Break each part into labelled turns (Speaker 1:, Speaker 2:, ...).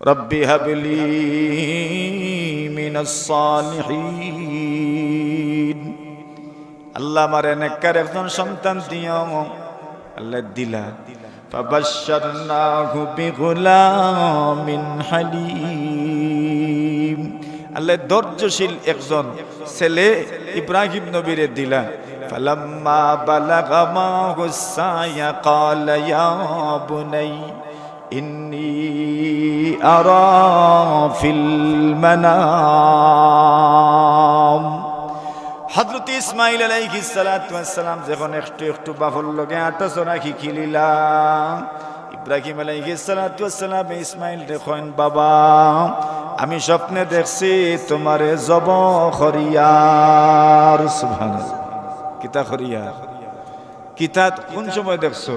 Speaker 1: رب هب لي من الصالحين আল্লাহ আমারে নেককার একজন সন্তান দিও আল্লাহ দিলা فبشرناه بغلام حليم আল্লাহ ধৈর্যশীল একজন ছেলে ইব্রাহিম নবীরে দিলা فلما بلغ معه السعي قال يا بني إني أرى في المنام হজরত ইসমাইল আলাইহি সালাম যখন একটু একটু বাফর লগে আটাচনা শিকিলিলা ইব্রাহিম আলাইহি সালাম ইসমাইল দেখেন বাবা আমি স্বপ্নে দেখছি তোমারে জব খরিয়ার সুবহানাল্লাহ কিতা খরিয়ার কিতা কোন সময় দেখছো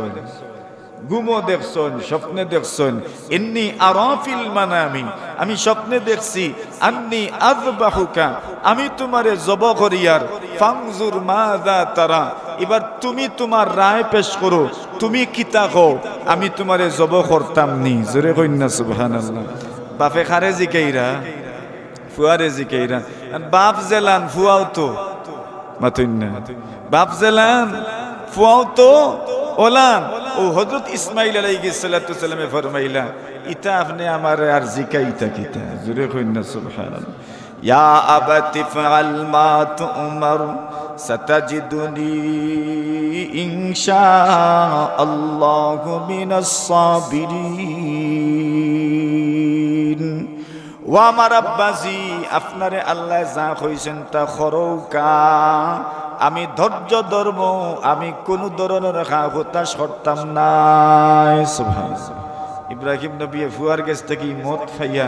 Speaker 1: গুমো দেখছন, স্বপ্নে দেখছন। এমনি আরাফিল মানামি, আমি স্বপ্নে দেখছি, আন্নি আযবাহুকা, আমি তোমারে জব করিয়ার ফাংজুর মাযা তারা, এবার তুমি তোমার রায় পেশ করো, তুমি কিতা কো আমি তোমারে জব করতাম নি, জোরে কইনা সুবহানাল্লাহ। বাপে খারে জিকাইরা, ফুয়ারে জিকাইরা, বাপ জেলান, ফুয়াও তো মাতুন না বাপ জেলান, ফুয়াও তো, ওলান। ও হজরত ইসমাইল আলাইহিসসালামে ফরমাইলা ইতা আপনি আমার আর জিকাইতা কিতা জুরে কইনা সুবহানাল্লাহ ইয়া আবাতি ফাআল মা তুমার ستجدني إن شاء الله من الصابرين ও আমার আব্বাজি, আপনারে আল্লাহ যা কইছেন তা খরৌকা আমি ধৈর্য ধর্ম আমি কোন ধরনের হতাশ করতাম নাই। ইব্রাহিম নবী ফুয়ার কাছ থেকে মত খাইয়া,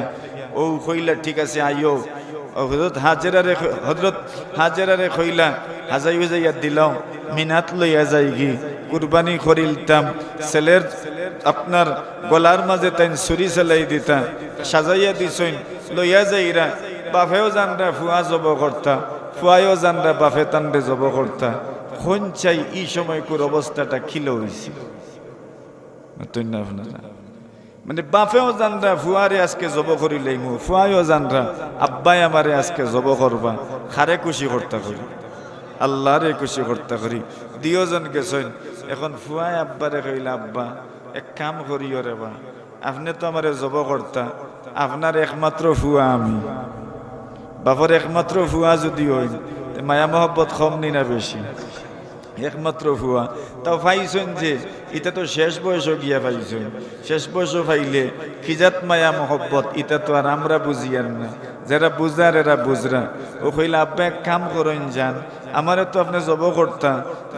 Speaker 1: ও কইলা, ঠিক আছে আইও হজরত হাজেরারে হজরত হাজেরারে কইলা হাজাই যাইয়া দিলাম, মিনাত লইয়া যাই গি কুরবানি করিলতাম, ছেলের আপনার গলার মাঝে তাই ছুরি চালাই দিতা সাজাইয়া দিছইন, লইয়া যাইরা বাফেও জানরা ফুয়া জব করতা ফুয়াইও জানরা বাফে তান্ডে জব করতা। কোন চাই এই সময়কুর অবস্থাটা খিল হয়েছিল মানে বাপেও জানরা ফুয়ারে আজকে জব করিলেই মু ফুয়াইও জানরা, আব্বাই আমারে আজকে জব করবা, খারে খুশি করতা করি। আল্লাহরে খুশি করতা করি। দিওজন গেছেন এখন ফুয়াই আব্বারে কইলা, আব্বা, এক কাম করিও রে বা, আপনি তো আমারে জব করতা আপনার একমাত্র ফুয়া আমি। বাপর একমাত্র ফুয়া যদি হই মায়া মহব্বত কম নি না বেশি? একমাত্র ফুয়া, তাও পাইছেন যে ইটা তো শেষ বয়সও গিয়া পাইছেন শেষ বয়স পাইলে খিজাত মায়া মহব্বত ইটা তো আর আমরা বুঝিয়ার না। যারা বুঝার এরা বুঝরা। ও কইলে, আব্বা, এক কাম করেন যান আমারে তো আপনি জব করতা।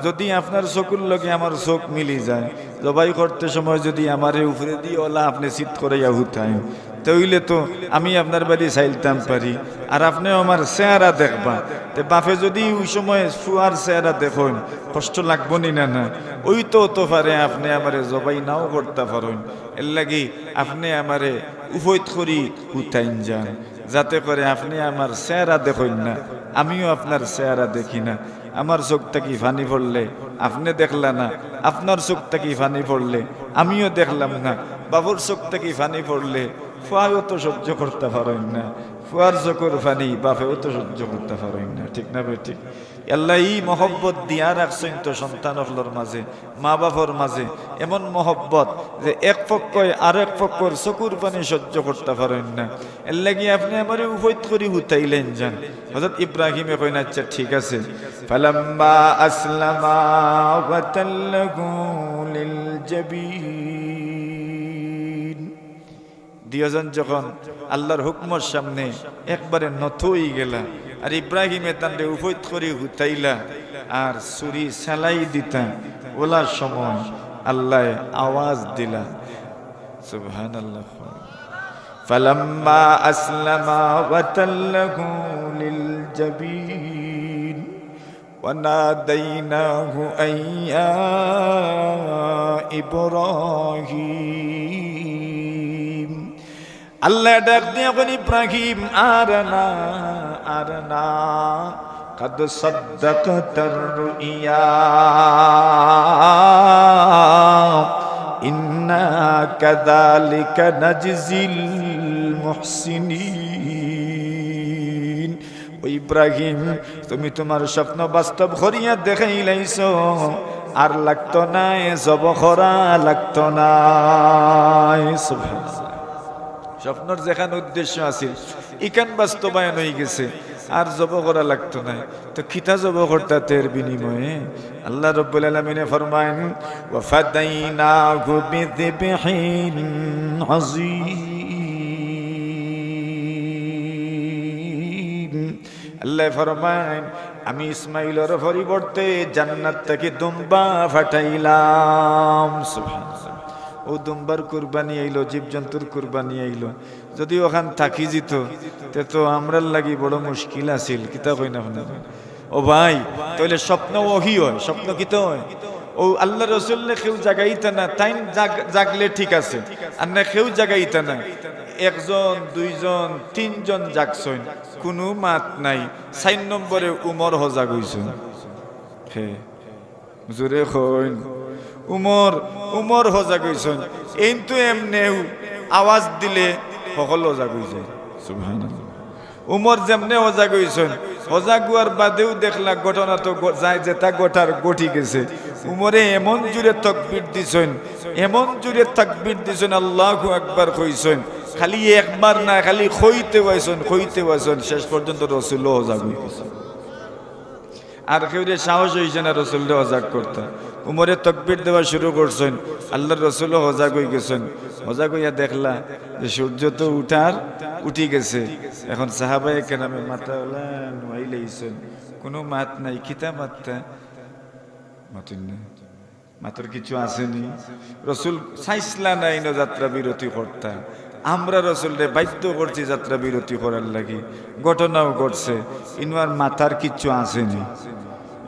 Speaker 1: যদি আপনার চকুর লগে আমার চোখ মিলি যায়, জবাই করতে সময় যদি আমারে উপরে দিয়ে ওলা আপনি চিত করে হুতায় তইলে তো আমি আপনার বাড়ি চাইলতাম পারি। আর আপনিও আমার চেহারা দেখবা। তে বাপে যদি ওই সময় ফুয়ার চেহারা দেখুন, কষ্ট লাগবো নি না? ওই তো তো পারে আপনি আমারে জবাই নাও করতে পারেন। এর লাগি আপনি আমারে উভয়ত করি উঠাইন যান। যাতে করে আপনি আমার চেহারা দেখুন না। আমিও আপনার চেহারা দেখি না। আমার চোখ থেকে ফানি পড়লে? আপনি দেখলা না। আপনার চোখ থেকে ফানি পড়লে? আমিও দেখলাম না। বাবুর চোখ থেকে ফানি পড়লে? ফুয়াও তো সহ্য করতে পারেন না। ফুয়ার চোখের ফানি, বাপেও তো সহ্য করতে পারেন না। ঠিক না ভাই, ঠিক। আল্লাহ ই মহব্বত দিয়া রাখছেন তো সন্তান হলর মাঝে মা বাবার মাঝে। এমন মহব্বত যে এক পক্ষই আর এক পক্ষর চকুর পানি সহ্য করতে পারেন না। এর লাগি আপনি আমার উভয় করে হুতাইলেন যান। হজরত ইব্রাহিমে কইন আচ্ছা ঠিক আছে। ফালাম্মা আসলামা দিয়জন যখন আল্লাহর হুকমর সামনে একবারে নথই গেলা। আর ইব্রাহিমে তান্ডে উপৈত করে হুতাইলা আর সুরি সেলাই দিতা ওলার সময় আল্লাহ আওয়াজ দিলা সুবহান আল্লাহ فلما أسلما وتله للجبين وناديناه أن يا إبراهيم আল্লাহ ডাক দিয়ে এখন ইব্রাহিম আর না আর না قد صدقت الرؤيا إنا كذلك نجزي المحسنين ও ইব্রাহিম তুমি তোমার স্বপ্ন বাস্তব করিয়া দেখাইলাইছ আর লাগতো না জব করা লাগতো না স্বপ্নর যেখানে উদ্দেশ্য আছিল ইকান বাস্তবায়ন হয়ে গেছে। আর জব করা লাগতো না। তো খিতা জব করতা তের বিনিময়ে? আল্লাহ রব্বুল আলমিনে ফরমায়েন, ওয়াফাদাইনাহু বিযিবহিন আযীম আল্লাহ ফরমায়েন, আমি ইসমাইলের পরিবর্তে জান্নাত থেকে দুম্বা ফাটাইলাম। সুবহানাল্লাহ। ও দুম্বার কুরবানি আইলো, জীবজন্তুর কুরবানি আইলো। যদি ওখান থাকি যেত তে তো আমরার লাগি বড় মুশকিল আছিল, কিতা কই না ও ভাই তাহলে স্বপ্ন ওহি হয়, স্বপ্ন কিতা হয়? ও আল্লাহ রসুল্লে কেউ জাগাইতে না তাই জাগলে ঠিক আছে, আর না কেউ জাগাইতে না। একজন, দুইজন, তিনজন জাগছইন কোনো মাত নাই, চার নম্বরে উমর হজাগ হইছেন হে জোরে হইন উমর উমর হজা কইছেন এইন্তু এমনেও আওয়াজ দিলে সকল হজা কইছে উমর যেমনে হজা কইছেন হজা গুয়ার বাদেও দেখলা ঘটনা তো যায় যেটা গোটার গঠি গেছে। উমরে এমন জুড়ে তকবির দিছেন এমন জুড়ে তকবির দিছেন আল্লাহ একবার কইছেন। খালি একবার না খালি খইতে হয়েছেন খইতে হয়েছেন শেষ পর্যন্ত রসুল্লাহ হজা কইছেন আর কেউ সাহস হয়েছে না রসুল্লাহ হজাক করতে। উমরে তকবির দেওয়া শুরু করছেন আল্লাহ রসুল হজাক হয়ে গেছেন। হজাক হইয়া দেখলা যে সূর্য তো উঠার উঠি গেছে। এখন সাহাবাই কেন কেনামে মাথা লেগেছেন কোনো মাত নাই, খিতা মাত্তা। মাতুন না। মাতর কিছু আসেনি। রসুল সাইসলা নাই যাত্রা বিরতি করতা। আমরা রসুলরে বাধ্য করছি যাত্রা বিরতি করার লাগি। ঘটনাও ঘটছে। ইনওয়ার মাথার কিচ্ছু আসেনি।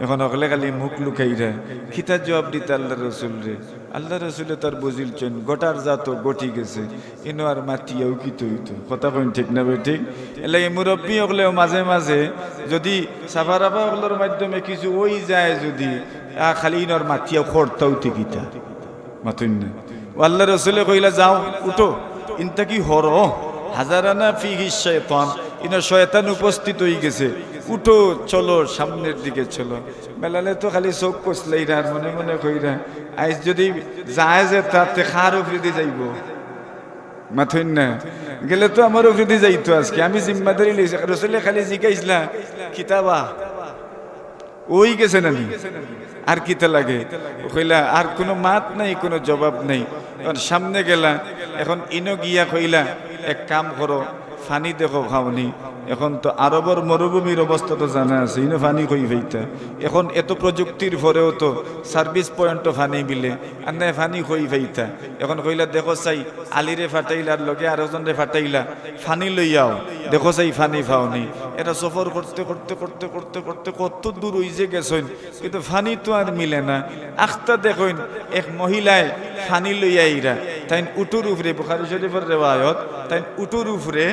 Speaker 1: এখন অকলে খালি মুখ লুকাইরা খিতা জবাব দিতে আল্লাহ রসুল রে আল্লাহ রসুলে তার বুঝিলছেন গোটার জাত গটি গেছে। ইনো আর মাটিয়াও কি তৈত কথা কইন ঠিক না ঠিক? এলে মুরব্বী হকলেও মাঝে মাঝে যদি সাফারাফা হকলের মাধ্যমে কিছু ওই যায় যদি খালি ইনর মাটিয়াও খরতাও তিকিতা মাতুন না। আল্লাহ রসুলে কইলা, যাও, উঠো। ইনটা কি হর, হাজারানা ফি শয়তান ইনার শয়তান উপস্থিত হয়ে গেছে। উঠো, চলো, সামনের দিকে চলো। মেলালে তো খালি চোখ কষলাই আর মনে মনে কইরা আইস যদি যায় যে তাতে খার উপরে যাইব। মাথইন না? গেলে তো আমার উপরে যাইতো আজকে। আমি জিম্মাদারি লইছি রসুলে খালি জিগাইছিলা কিতাবা। ওই গেছে নানি। আর কিতে লাগে? কইলা, আর কোনো মাত নাই, কোনো জবাব নাই। এখন সামনে গেলা, এখন ইনো গিয়া কইলা, এক কাম করো, ফানি দেখো খাওনি। এখন তো আরবর মরুভূমির অবস্থা তো জানা আছে, ইনো ফানি কই ভাইতা এখন এত প্রযুক্তির পরেও তো সার্ভিস পয়েন্টও ফানি মিলে আর নাই ফানি কই ভাইতা এখন কইলা, দেখো চাই, আলিরে ফাটাইলার লগে আরেকজনরে ফাটাইলা, ফানি লইয়াও। দেখো চাই, ফানি ফাওনি। এটা সফর করতে করতে করতে করতে করতে কত দূর যে গেছেন, কিন্তু ফানি তো আর মিলে না। আখতা দেখুন, এক মহিলায় ফানি লইয়া ইরা তাইন উটুর উপরে বুখারি শরীফের রেওয়ায়ত, তাইন উটুর উপরে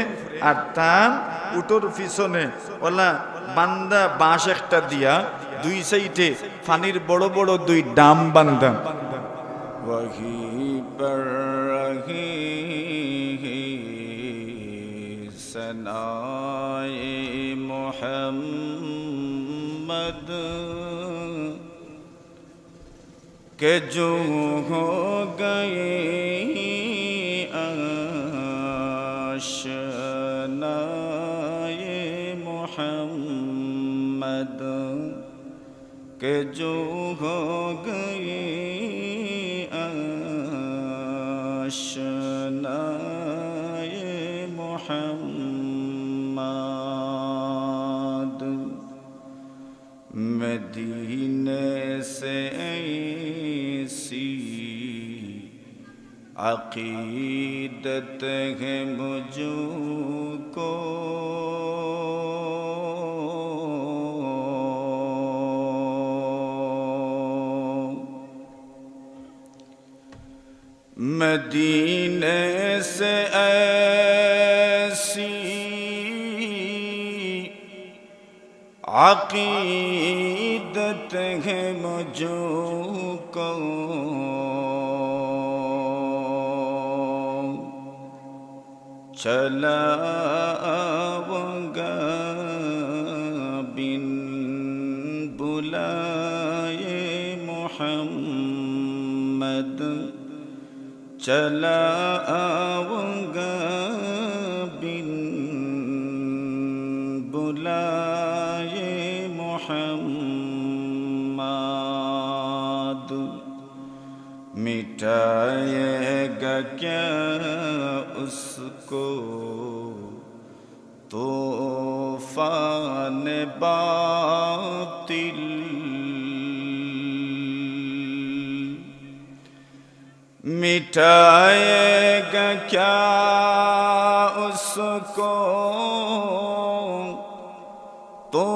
Speaker 1: আর তার উটুর পিছনে। ওলা বান্দা বাঁশ একটা দিয়া দুই সাইডে ফানির বড় বড় দুই ডাম বান্দা। সনায় মোহাম্মদ। کہ جو ہو گئی آشنائے محمد کہ جو ہو گئی آشنائے محمد۔ مدینے سے عقیدت ہے مجھ کو۔ مدینے سے ایسی عقیدت ہے مجھ मोहम्मद चला आऊंगा बिन बुलाए मोहम्मद मिटाएगा क्या उसको तूफान बातिल مٹائے گا کیا اس کو؟ تو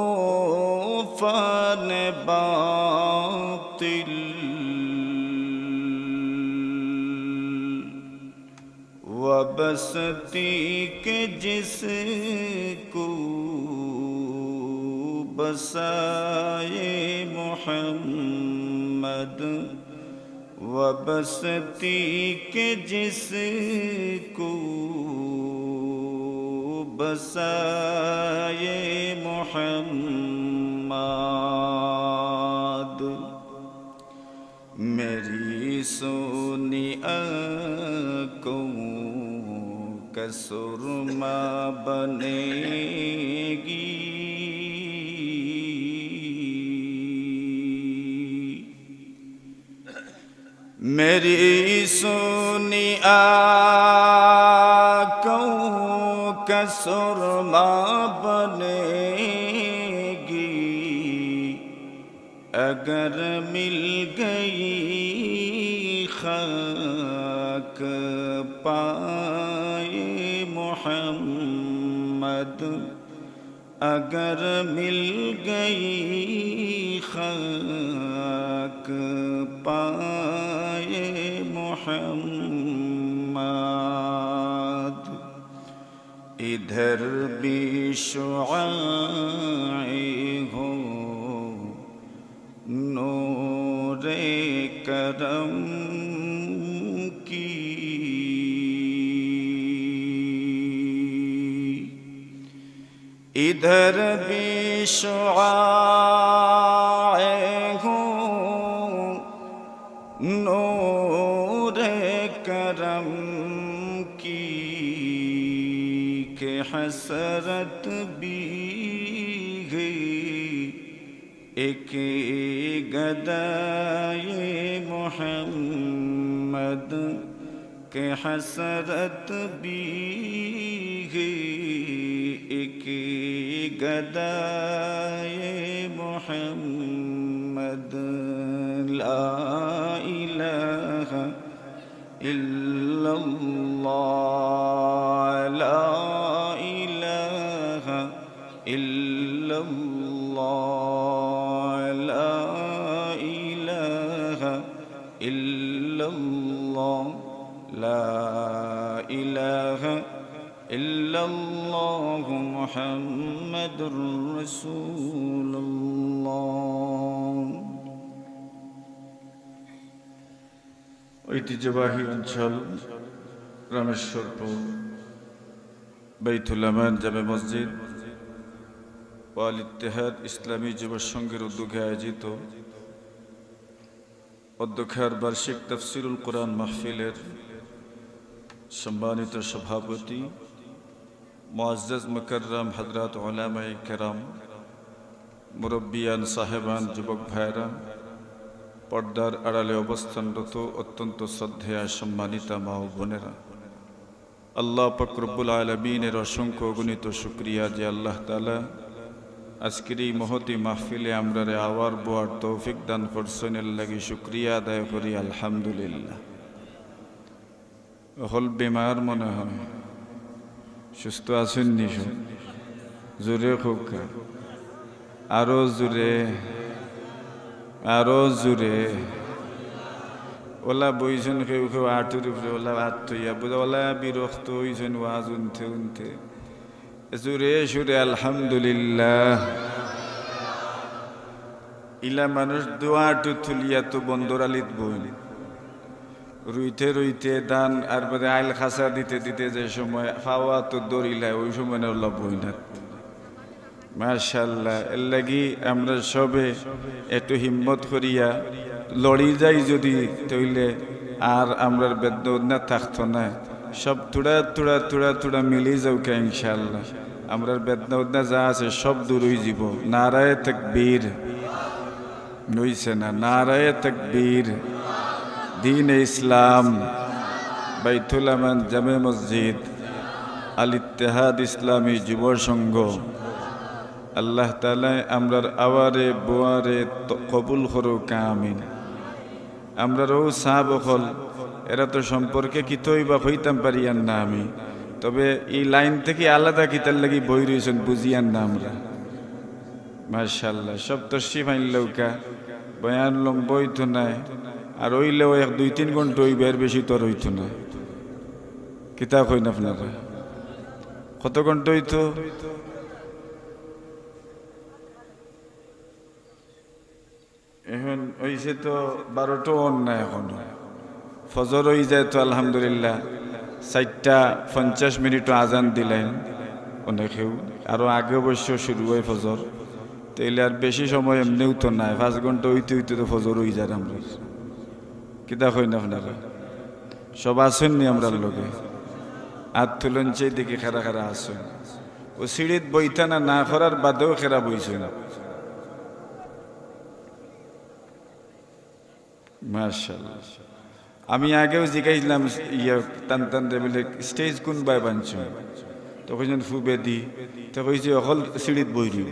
Speaker 1: فن باطل۔ و بستی کے جس کو بسائے محمد۔ وبستی کے جس کو بسائے محمد۔ میری سونی کو کسرما بنے۔ میری سونی کا سرما بنے گی۔ اگر مل گئی خاک پائے محمد، اگر مل گئی خاک پائے ادھر بھی شعائی ہو۔ نور کرم کی۔ ادھر بھی شعاعی حسرت بھی گئی ایک گدائی محمد کے حسرت بھی گئی ایک گدائی محمد لا الہ الا إلا الله محمد رسول الله
Speaker 2: ঐতিহ্যবাহী অঞ্চল রামেশ্বরপুর বেইতুল্লামান জামে মসজিদ, ওয়াল ইত্তেহাদ ইসলামী যুব সংঘের উদ্যোগে আয়োজিত অধ্যক্ষের বার্ষিক তফসিরুল কোরআন মাহফিলের সম্মানিত সভাপতি মোয়াজ্জাজ মুকররম হজরত ওলামাই কেরাম, মুরব্বিয়ান সাহেবান, যুবক ভাইরা পর্দার আড়ালে অবস্থানরত অত্যন্ত শ্রদ্ধেয়া সম্মানিতা মা ও বোনেরা। আল্লাহ ফকরবুল আলমিনের অসংখ্য অগণিত শুক্রিয়া যে আল্লাহ তালা আজকের এই মহতি মাহফিলে আমরা রে আওয়ার বোয়ার তৌফিক দান করছেন, এর লাগি শুক্রিয়া আদায় করি, আলহামদুলিল্লাহ। হল বেমার মনে হয়। সুস্থ আছেন নিশো। জোরে খুব আরও জোরে। আরও জোরে। ওলা বইছেন কেউ কেউ আটুর উপরে ওলা আট থইয়া বোঝা, ওলা বিরক্ত হইছেন, ওয়াজ উনতে উনতে। জোরে সুরে, আলহামদুলিল্লাহ। ইলা মানুষ দোয়া টু থুলিয়া তো বন্দর আলিত বই রুইতে রুইতে দান আর বাদে আইল খাসা দিতে দিতে যে সময় খাওয়া তো দরিলায় ওই সময় না লাভ হই না। মাশাল্লাহ, এর লাগি আমরা সবে একটু হিম্মত করিয়া লড়ি যাই যদি তৈলে আর আমরার বেদনা থাকতো না। সব তুড়া তুড়া তুড়া তুড়া মিলি যাও কে ইনশাল্লাহ। আমরার বেদনা উদনা যা আছে সব দূর হয়ে যাব। নারায় তকবীর। নইছে না, নারায় তকবীর। দিন ইসলাম, বাইতুল আমান জামে মসজিদ, আল ইত্তেহাদ ইসলামী যুব সংঘ। আল্লাহ তালায় আমরার আওয়ারে, বোয়ারে ত- কবুল করো কামিন আমরারও সাহ বখল এরা তো সম্পর্কে কিতই বা হইতাম পারিয়ান না আমি। তবে এই লাইন থেকে আলাদা কিতার লাগি বই রয়েছেন, বুঝিয়ান না আমরা। মার্শাল্লাহ সব তসি ফাইন লৌকা, বয়ান লম বইতো নাই। আর ওইলেও এক, দুই, তিন ঘণ্টা ওই বের বেশি তোর হইতো না। কিতাব হইন আপনারা? কত ঘণ্টা হইতো? এখন হইছে তো বারোটো অন না এখন। ফজর হয়ে যায় তো আলহামদুলিল্লাহ। চারটা পঞ্চাশ মিনিটও আজান দিলেন অনেকেও। আরও আগে অবশ্য শুরু হয় ফজর। তাইলে আর বেশি সময় এমনিও তো নাই। পাঁচ ঘণ্টা হইতে হইতে তো ফজর হয়ে যায় আমরা। কিতা হই না আপনারা? সব আসেন নি আমরা লোকে আর তুলন সেই দিকে খারা খারা আসেন ও সিঁড়িত বইতা না না করার বাদেও খেরা বইছেন। মাশাল্লাহ আমি আগেও জিজ্ঞাসলাম ইয়ে টান টান বলে, স্টেজ কোন বাই বানছ তখন ফুবে দি তো কইছে, অকল সিঁড়িত বই দিব।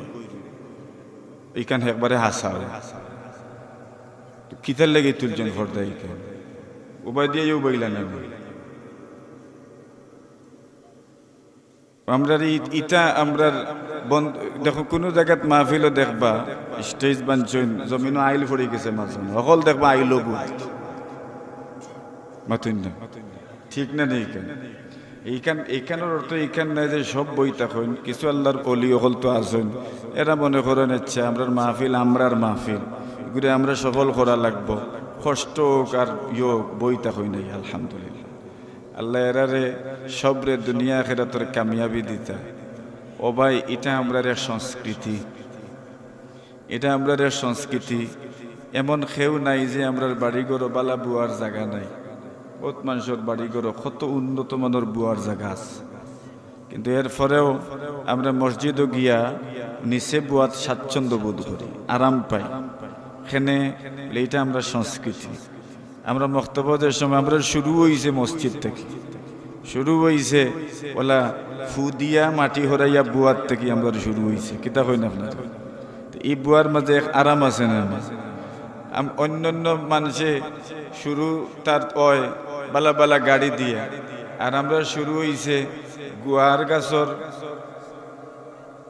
Speaker 2: এইখান একবারে হাসা কিতার লেগে তুলছেন ফর্দা এইখান উবাই দিয়ে ইউ বইলা না আমরা ইটা আমরা বন্ধ দেখো, কোনো জায়গাত মাহফিলও দেখবা, স্টেজ বানছেন জমিনও আইল পড়ে গেছে মাঝে অকল দেখবা আইলো মাতুন না ঠিক না নেই কেন? এইখান এইখানের অর্থ এইখান নাই যে সব বই তখন কিছু আল্লাহর অলি অকল তো আসেন এরা মনে করেন ইচ্ছা আমরার মাহফিল আমরার মাহফিল। এগুলো আমরা সফল করা লাগবো। কষ্ট হোক আর ইয়োগ বই তখন নাই, আলহামদুলিল্লাহ। আল্লাহ এরারে সবরে দুনিয়া খেরাতর কামিয়াবি দিতা। ও ভাই, এটা আমরার সংস্কৃতি। এটা আমরার সংস্কৃতি। এমন খেউ নাই যে আমরার বাড়িঘর বালা বুয়ার জায়গা নাই। বহুত মানুষের বাড়িঘর কত উন্নত মানের বুয়ার জায়গা আছে। কিন্তু এর পরেও আমরা মসজিদও গিয়া নিচে বুয়াত স্বাচ্ছন্দ্য বোধ করি, আরাম পাই। এখানে এইটা আমরা সংস্কৃতি। আমরা মক্তব্যের সময়, আমরা শুরু হইছে মসজিদ থেকে। শুরু হইছে ওলা ফু দিয়া মাটি হরাইয়া বুয়ার থেকে আমরা শুরু হইছে। কিতা কই না আপনার এই বুয়ার মাঝে এক আরাম আছে না অন্য অন্য মানুষে শুরু তার ওয় বালা বালা গাড়ি দিয়া। আর আমরা শুরু হইছে গুয়ার গাছর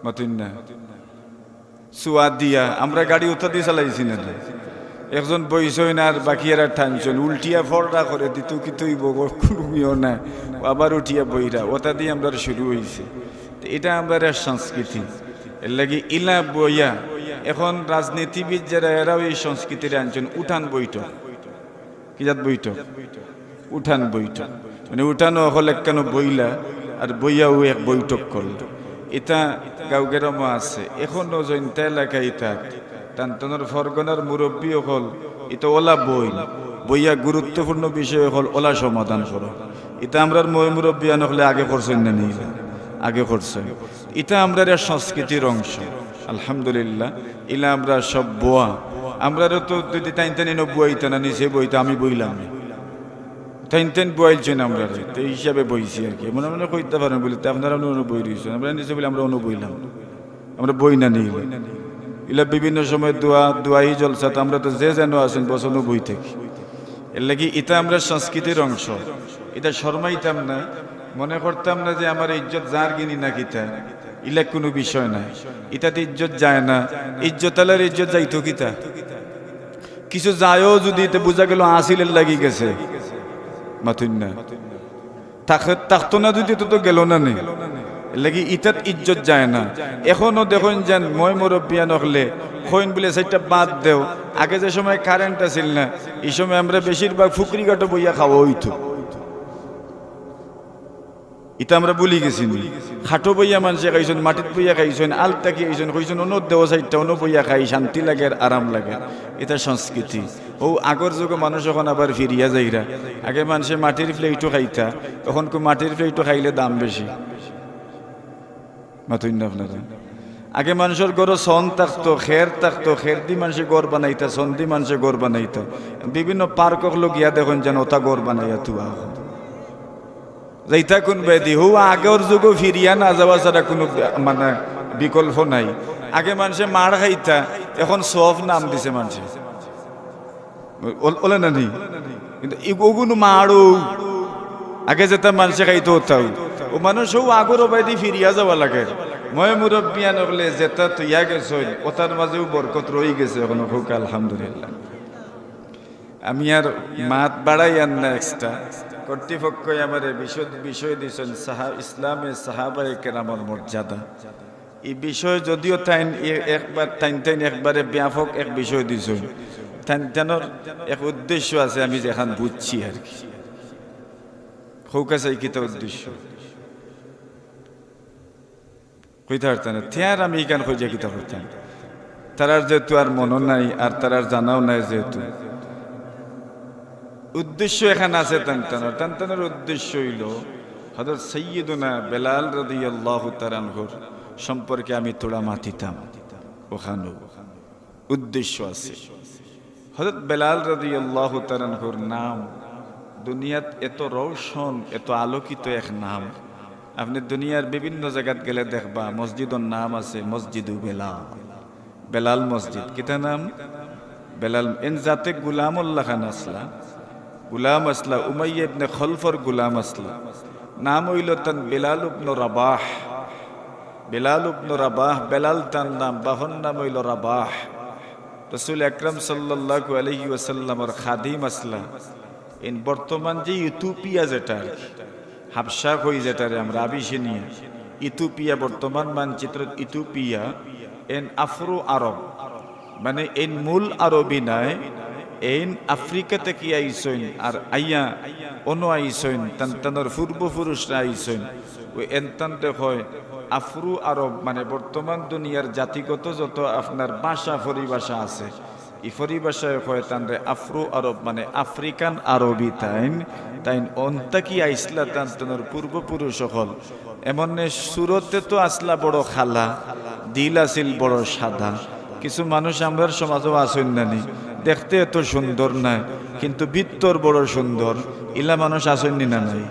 Speaker 2: মতন না সুয়াদ দিয়া, আমরা গাড়ি উত্তর দিয়ে চালাইছি না। একজন বইসই না আর বাকি এরা টানছেন উল্টিয়া ফরটা করে দিত কি তুই কুমিও না। আবার উঠিয়া বইরা, ওটা দিয়ে আমরা শুরু হয়েছে এটা আমরা সংস্কৃতি। এর লাগি ইলা বইয়া, এখন রাজনীতিবিদ যারা, এরাও এই সংস্কৃতির আনছেন। উঠান বৈঠক। কি জাত বৈঠক? উঠান বৈঠক। মানে উঠানো হল কেন বইলা, আর বইয়াও এক বৈঠক করল। এটা গাঁওগেরম আছে। এখনও জয়ন্তা এলাকায় থাক টানটনের ফরগনার মুরব্বী হল এটা ওলা বই। বইয়া গুরুত্বপূর্ণ বিষয় হল ওলা সমাধান করো। এটা আমরা মই মুরব্বী আন হলে আগে করছেন না নিয়ে। আগে করছেন এটা আমরা সংস্কৃতির অংশ। আলহামদুলিল্লাহ, ইলা আমরা সব বোয়া। আমরা তো যদি টাইন টানি বইতে না নিচে বইতে আমি বইলাম না টাইন টাইন বইলছেন আমরা এই হিসাবে বইছি আর কি। মনে মনে কইতে পারেন বলে, তো আপনারা অন্য বই রয়েছেন। আমরা নিচে বলে, আমরা অন্য বইলাম আমরা বই না নিই ইলা বিভিন্ন সময় দোয়া, দোয়াই জলসা, তো আমরা তো যে যেন আছেন বসনও বই থাকি। এর লাগি এটা আমরা সংস্কৃতির অংশ। এটা শর্মাইতাম না। মনে করতাম না যে আমার ইজ্জত যার গিনি না কিতা। ইলা কোনো বিষয় নাই। ইটাতে ইজ্জত যায় না। ইজ্জত আলার ইজ্জত যাইতো কিতা? কিছু যায়ও যদি এতে বোঝা গেল, আসিলের লাগি গেছে। মাথুন না। থাকতো যদি তো গেল না নেই লাগি ইতাত ইজ্জত যায় না। এখনও দেখুন যেন মই মুরব্বিয়া নকলে খৈন বলে সেটা বাদ দেও। আগে যে সময় কারেন্ট আছিল না, এই সময় আমরা বেশিরভাগ ফুকরি কাটো বইয়া খাওয়া হইতো। ইটা আমরা বলি গেছি খাটো বইয়া মানুষে খাইছেন, মাটিত বইয়া খাইছেন, আলতা কি খাইছেন, কইছেন অন্য দেও সাইডটা অন্য বইয়া খাই, শান্তি লাগে আর আরাম লাগে। এটা সংস্কৃতি। ও আগর যুগে মানুষ এখন আবার ফিরিয়া যাইরা আগে মানুষে মাটির প্লেটও খাইতা, তখন কো মাটির প্লেটও খাইলে দাম বেশি। মাতুন না আপনারা? আগে মানুষের গড় সন থাকতো খের থাকতো খের দি মানুষে গড় বানাইতা সন দি মানুষে গড় বানাইতো। বিভিন্ন পার্কক হলো গিয়া দেখুন যেন ওটা গড় বানাইয়া তুয়া যাইতা কোন বেদি, হু, আগের যুগ ফিরিয়া না যাওয়া ছাড়া কোনো মানে বিকল্প নাই। আগে মানুষে মার খাইতা, এখন সব নাম দিছে মানুষে। ওলে না নি কিন্তু ওগুলো মারও আগে যেটা মানুষে খাইতো ওটাও। ও মানুষও আগর বাইদি ফিরিয়া যাওয়া লাগে। মই মুরব্বিয়া নকলে যেটা তুইয়া গেছ ওটার মাঝেও বরকত রয়ে গেছে এখন হোক আলহামদুলিল্লাহ। আমি আর মাত বাড়াই আর না এক্সট্রা কর্তৃপক্ষই আমার বিষয় বিষয় দিয়েছেন সাহা ইসলামে সাহাবাই কেরামর মর্যাদা। এই বিষয় যদিও তাইন একবার তাইন তাইন একবারে ব্যাপক এক বিষয় দিয়েছেন। তাইন তানোর এক উদ্দেশ্য আছে, আমি যেখান বুঝছি আর কি। হোক আছে এই কিতা উদ্দেশ্য। কইতে পারতাম না। থিয়ার আমি এখান খুঁজে কিতা করতাম। তারার যেহেতু আর মনও নাই, আর তারার জানাও নাই যেহেতু। উদ্দেশ্য এখানে আছে টানটানোর টানটানোর উদ্দেশ্য হইল হজরত সৈয়দুনা বেলাল রদি আল্লাহ তারানহর সম্পর্কে আমি তোড়া মাতিতাম। ওখানে উদ্দেশ্য আছে। হজরত বেলাল রদি আল্লাহ তারানহর নাম, দুনিয়াত এত রৌশন এত আলোকিত এক নাম। আপনি দুনিয়ার বিভিন্ন জায়গাত গেলে দেখবা মসজিদের নাম আছে, মসজিদু বেলাল। বেলাল মসজিদ। কিতা নাম? বেলাল এন জাতে গুলামুল্লাহ খান আসলা। গুলাম আসলা উমাইয়া ইবনে খলফর গুলাম আসলা। নাম হইল তান বেলাল উবনু রাবাহ। বেলাল উবনু রাবাহ বেলাল তার নাম বাহন নাম হইল রাবাহ। রসুল আকরম সাল্লাল্লাহু আলাইহি ওয়াসাল্লামর খাদিম আসলা। ইন বর্তমান যে ইউথোপিয়া যেটা আর কি, হাবসা কই যেটারে আমরা আবিসিনিয়া ইথোপিয়া বর্তমান মানচিত্র ইথোপিয়া এন আফ্রো আরব। মানে এন মূল আরবি নাই এন আফ্রিকা থেকে আইসইন আর আইয়া অন আইসইন তান তানোর পূর্বপুরুষরা আইসইন ওই এনতান্তে হয় আফ্রু আরব মানে বর্তমান দুনিয়ার জাতিগত যত আপনার ভাষা পরিভাষা আছে ই পরিভাষায় হয় তানরে আফ্রো আরব মানে আফ্রিকান আরবি তাইন তাইন অন্তাকি আইসলা তান তানোর পূর্বপুরুষ হল এমন সুরতে তো আসলা বড় খালা দিল আছিল বড় সাদা কিছু মানুষ আমরার সমাজও আসেন নানি দেখতে এত সুন্দর না, কিন্তু বৃত্তর বড় সুন্দর। ইলা মানুষ আসেননি না নাই?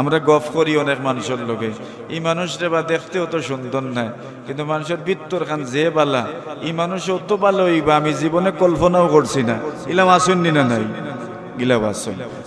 Speaker 2: আমরা গফ করি অনেক মানুষের লোকে এই মানুষরে বা দেখতে অত সুন্দর না, কিন্তু মানুষের বৃত্তর খান যে বালা, এই মানুষ অত ভালো বা আমি জীবনে কল্পনাও করছি না। ইলাম আসেননি না নাই? গিলা আসেন।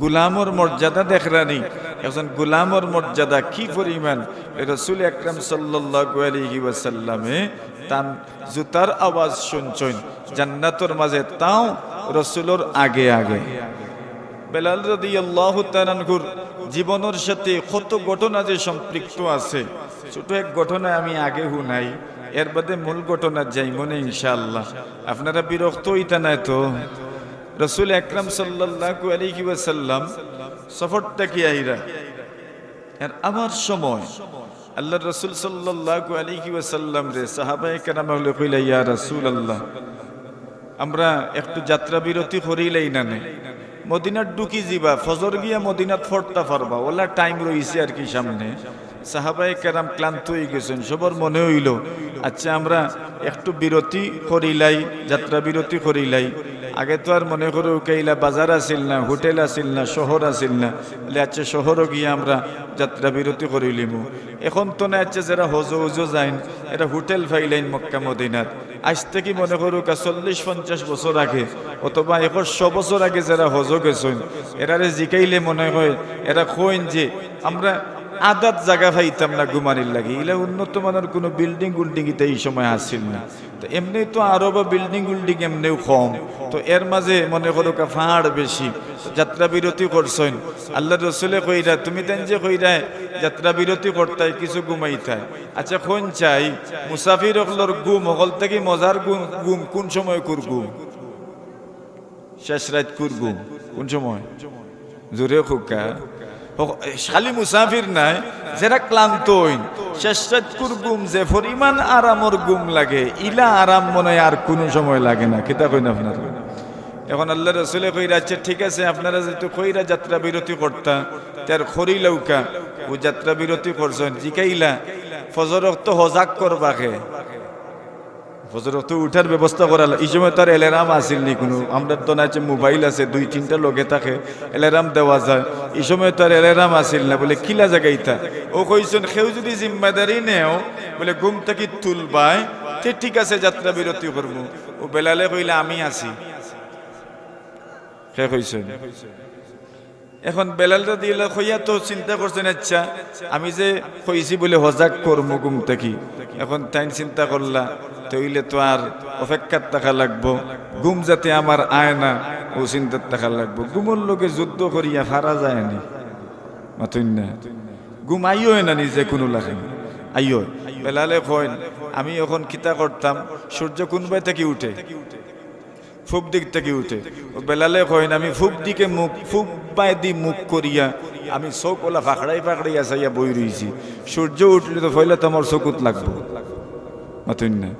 Speaker 2: গুলামর মর্যাদা দেখরানি একজন গুলামর মর্যাদা কি পরিমাণ? রসুল আকরাম সাল্লাল্লাহু আলাইহি ওয়াসাল্লামে তান জুতার আওয়াজ শুনছেন, জান্নাতর মাঝে তাও রসুলোর আগে আগে। বেলাল রদি আল্লাহ তাআলার জীবনের সাথে কত ঘটনা যে সম্পৃক্ত আছে। ছোট এক ঘটনা আমি আগে শুনাই, এর বাদে মূল ঘটনা যাই মনে ইনশাআল্লাহ। আপনারা বিরক্ত হইতা নাই তো? রসুল আকরাম সাল্লাল্লাহু আলাইহি ওয়াসাল্লাম সফরটা কি আইরা? আর আমার সময়। আল্লাহ রসুল সাল্লাল্লাহু আলাইহি ওয়াসাল্লাম রে সাহাবাই কেরাম হলে কইলা, ইয়া রাসূলুল্লাহ, আমরা একটু যাত্রা বিরতি করিলেই না নে। মদিনার ডুকি যাবা ফজর গিয়া মদিনাত ফরতা পারবা ওলা টাইম রইছে আর কি সামনে। সাহাবাই কেরাম ক্লান্ত হয়ে গেছেন, সবার মনে হইল আচ্ছা আমরা একটু বিরতি করিলাই, যাত্রা বিরতি করিলাই।
Speaker 1: আগে তো আর মনে করো কেইলা বাজার আসিল না, হোটেল আসিল না, শহর আসিল না আচ্ছা শহরও গিয়ে আমরা যাত্রা বিরতি করিলিমু এখন তো না আচ্ছা যারা হজ উজো যাইন এটা হোটেল ফাইলাইন মক্কা, মদিনাত। আজ থেকে মনে করো চল্লিশ পঞ্চাশ বছর আগে, অথবা একশো বছর আগে যারা হজ গেছেন, এরারে জিকাইলে মনে হয়, এরা কইন যে আমরা আদাত জায়গা পাইতাম না গুমানির লাগে। ইলা উন্নত মানের কোনো বিল্ডিং উল্ডিং এই সময় আসছিল না। তো এমনি তো আরও বা বিল্ডিং উল্ডিং এমনিও কম। তো এর মাঝে মনে করো পাহাড় বেশি। যাত্রা বিরতি করছেন। আল্লাহ রসুলে কইরা, তুমি তেন যে কইরা যাত্রা বিরতি করতাই, কিছু ঘুমাইতাই। আচ্ছা কোন চাই? মুসাফির অকলর গুম অকল থেকে মজার গুম গুম কোন সময় কুর গুম শেষ রাত কুর গুম কোন সময়? জোরে খুকা খালি মুসাফির নাই, যারা ক্লান্ত হইন। শেষরাত গুম, যে পরিমাণ আরামর গুম লাগে, ইলা আরাম মনে আর কোনো সময় লাগে না, কিতা কইন আপনার? এখন আল্লাহ রসুলে কইরা ঠিক আছে, আপনারা যেহেতু কইরা যাত্রা বিরতি করতা, তার খরি লৌকা, ও যাত্রা বিরতি করছেন, জিকাইলা ফজরক তো হজাক করবাকে। ফজরক তো উঠার ব্যবস্থা করা এই সময় তার অ্যালার্ম আসিল নি কোনো। আমরা তো না মোবাইল আছে, দুই, তিনটা লগে থাকে অ্যালার্ম দেওয়া যায়। এই সময় তার অ্যালার্ম আসিল না বলে, কিলা জায়গাইতা ও কইছেন, কেউ যদি জিম্মাদারি নেও, বলে, ঘুম থেকে তুলবাই, তে ঠিক আছে, যাত্রা বিরতি করব। ও বেলালে কইলে, আমি আছি। কে কইছেন? এখন বেলালটা দিয়ে হইয়া তো চিন্তা করছেন আচ্ছা আমি যে কইছি বলে হজাক করব ঘুম থেকে। এখন তাই চিন্তা করলা, তইলে তো আর অপেক্ষার টাকা লাগবো। ঘুম যাতে আমার আয় না, ও চিন্তার টাকা লাগবো। ঘুমর লোকে যুদ্ধ করিয়া হারা যায় নি। মাতুন না। ঘুম আইও না নিজে কোনো লাগে আইও বেলালে কইন, আমি এখন কিতা করতাম, সূর্য কোনবাই থেকে উঠে? ফুব দিক থেকে উঠে। বেলালে কইন, আমি ফুব দিকে মুখ ফুব পায়ে দি মুখ করিয়া, আমি চোখ ওলা ফাঁকড়াই আসাইয়া বই রইছি। সূর্য উঠলে তো ফইলে তোমার চকুত লাগবো। মাতুন না।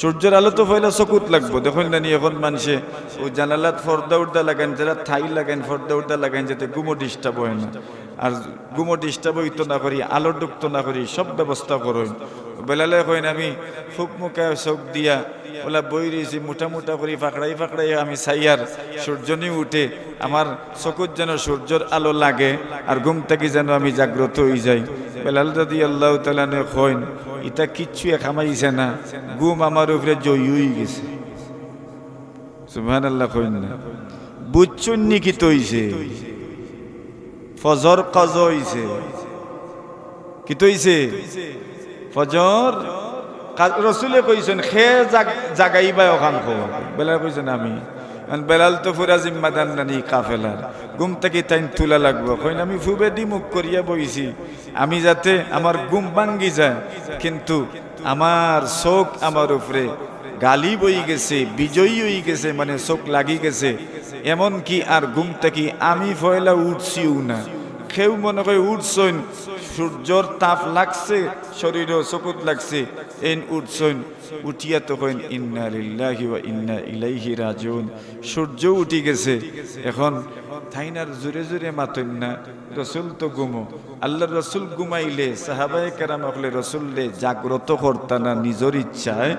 Speaker 1: সূর্যের আলো তো ফইলে চকুত লাগবো। দেখুন না নি, এখন মানুষে ও জানালাত ফর্দা উর্দা লাগান যারা থাই লাগান ফর্দা উর্দা লাগান যাতে গুমো ডিস্টার্ব হয় না। আর গুমো ডিস্টার্ব হইতো না করি আলো ডুবতো না করি, সব ব্যবস্থা করুন। বেলালে কইন আমি ফুক মুখে চোখ দিয়া, ওলা বই রয়েছি মোটা মোটা করে, ফাঁকড়াই ফাঁকড়াই আমি সাইয়ার সূর্যনি উঠে, আমার চকুত যেন সূর্যর আলো লাগে, আর ঘুম থেকে যেন আমি জাগ্রত হয়ে যাই। বেলাল দাদি আল্লাহ তালানে কইন, ইটা কিচ্ছু খামাইছে না, ঘুম আমার উপরে জয়ী হয়ে গেছে। সুবহান আল্লাহ কইন না। বুঝছুন নি তৈছে? ফজর কজ হইছে। কি তৈছে ফজর? রসুলে কইছেন, খে জাগাইবা ওখান খবর বেলাল কইছেন, আমি। বেলাল তো পুরা জিম্মাদার নানি কাফেলার। ঘুম থেকে টাইম তুলা লাগবো। কইন, আমি ফুবে মুখ করিয়া বইছি। আমি যাতে আমার ঘুম ভাঙ্গি যায়, কিন্তু আমার চোখ আমার উপরে গালি বই গেছে, বিজয়ী হয়ে গেছে মানে চোখ লাগি গেছে। এমন কি আর ঘুমটা কি আমি ফয়লা উঠছিও না। খেউ মনে করে উঠছইন, সূর্যর তাপ লাগছে, শরীরও চকুত লাগছে, এন উঠছইন। উঠিয়া তো কইন ইন্না লিল্লাহি ওয়া ইন্না ইলাইহি রাজিউন। সূর্য উঠি গেছে। এখন থাইনার জোরে জোরে মাতন না, রসুল তো গুমো। আল্লাহ রসুল গুমাইলে, সাহাবায়ে কেরাম হলে রসুললে জাগ্রত করতা না নিজের ইচ্ছায়।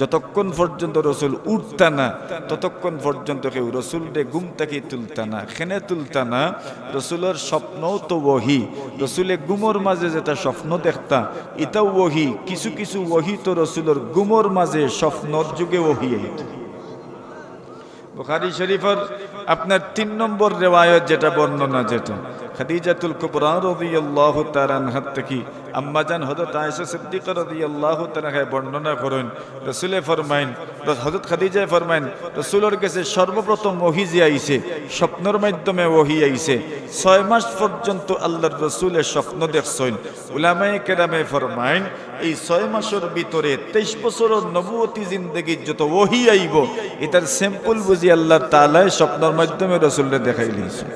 Speaker 1: যতক্ষণ পর্যন্ত রসুল উঠতা না, ততক্ষণ পর্যন্ত কেউ রসুলরে গুম থেকে তুলতা না, খেনে তুলতা না। রসুলের স্বপ্নও তো ওহি। রসুলে গুমর মাঝে যেটা স্বপ্ন দেখতা এটাও ওহি। কিছু কিছু ওহি তো রসুলের গুমর মাঝে স্বপ্নর যুগে ওহিয়ে বুখারি শরীফের আপনার তিন নম্বর রেওয়ায়ত যেটা বর্ণনা যেটা। খাদিজাতুল কুবরা রাদিয়াল্লাহু তাআলা আনহার থেকে আম্মাজান হযরত আয়েশা সিদ্দিকা রাদিয়াল্লাহু তাআলা বর্ণনা করেন, রাসূলে ফরমাইন হযরত খাদিজা ফরমাইন রাসূলের কাছে সর্বপ্রথম ওহী যে আইছে, স্বপ্নের মাধ্যমে ওহী আইছে। ছয় মাস পর্যন্ত আল্লাহর রাসূলের স্বপ্ন দেখছেন। উলামায়ে কেরামে ফরমাইন এই ছয় মাসের ভিতরে তেইশ বছরের নবুয়তী জিন্দগির যত ওহি আইব, এটার স্যাম্পল বুঝি আল্লাহ তালায় স্বপ্নের মাধ্যমে রসুলরে দেখাই দিয়েছে।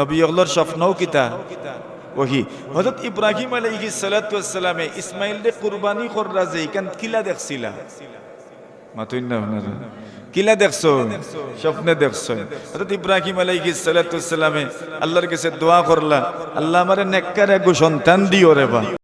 Speaker 1: নবী অগলর স্বপ্নও কিতা ওহি। হজরত ইব্রাহিম আলাইহি সালাতামে ইসমাইল রে কুরবানি কররা যে ইকান কিলা দেখছিলা? মাতুই না আপনারা কিলা দেখছ? স্বপ্নে দেখছ। হজরত ইব্রাহিম আলাইহি সালাতু সালামে আল্লাহর কাছে দোয়া করলা, আল্লাহ আমারে নেককার এক সন্তান দিও রে বা।